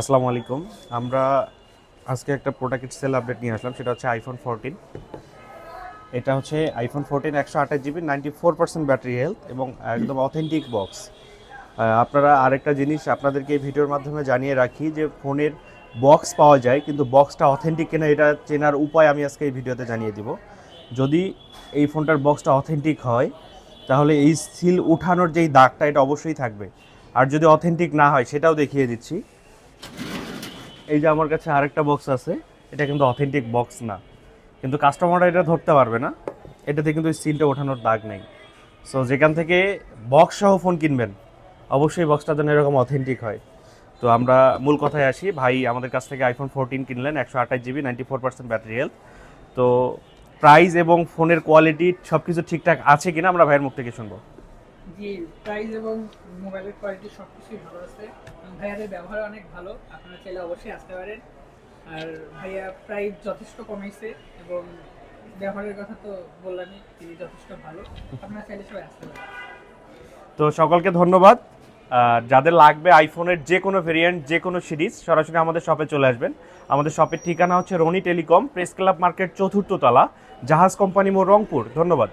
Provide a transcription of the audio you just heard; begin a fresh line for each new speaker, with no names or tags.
আসসালামু আলাইকুম। আমরা আজকে একটা প্রোডাক্টের সেল আপডেট নিয়ে আসলাম, সেটা হচ্ছে আইফোন ফোরটিন এটা হচ্ছে আইফোন ফোরটিন একশো আঠাশ GB ninety four percent battery health এবং একদম অথেন্টিক বক্স আপনারা আরেকটা জিনিস আপনাদেরকে এই ভিডিওর মাধ্যমে জানিয়ে রাখি যে ফোনের বক্স পাওয়া যায়, কিন্তু বক্সটা অথেন্টিক কিনা এটা চেনার উপায় আমি আজকে এই ভিডিওতে জানিয়ে দিব। যদি এই ফোনটার বক্সটা অথেন্টিক হয়, তাহলে এই সিল উঠানোর যেই দাগটা, এটা অবশ্যই থাকবে। আর যদি অথেন্টিক না হয়, সেটাও দেখিয়ে দিচ্ছি। এই যে আমার কাছে আরেকটা বক্স আছে, এটা কিন্তু অথেন্টিক বক্স না। কিন্তু কাস্টমাররা এটা ধরতে পারবে না। এটাতে কিন্তু সিলটা ওঠানোর দাগ নেই। সো যেখান থেকে বক্স সহ ফোন কিনবেন, অবশ্যই বক্সটা যেন এরকম অথেন্টিক হয়। তো আমরা মূল কথায় আসি, ভাই আমাদের কাছ থেকে আইফোন ফোরটিন কিনলেন, একশো আঠাশ GB ninety four percent battery health তো প্রাইস এবং ফোনের কোয়ালিটি সব কিছু ঠিকঠাক আছে কিনা আমরা ভাইয়ের মুখ থেকে শুনব।
জি প্রাইস এবং মোবাইলের কোয়ালিটি সব কিছুই ভালো আছে। ভাইয়াদের ব্যবহার অনেক ভালো। আপনারা চাইলে অবশ্যই আসতে পারেন। আর ভাইয়া প্রাইস যথেষ্ট কমাইছে এবং ব্যবহারের কথা তো বললামই, তিনি যথেষ্ট ভালো। আপনারা চাইলে সবাই আসতে পারেন।
তো সকলকে ধন্যবাদ। যাদের লাগবে আইফোনের যে কোনো ভেরিয়েন্ট যে কোনো সিরিজ সরাসরি আমাদের শপে চলে আসবেন। আমাদের শপের ঠিকানা হচ্ছে Roni telecom, press club market চতুর্থ তলা, জাহাজ কোম্পানি মোড় রংপুর। ধন্যবাদ।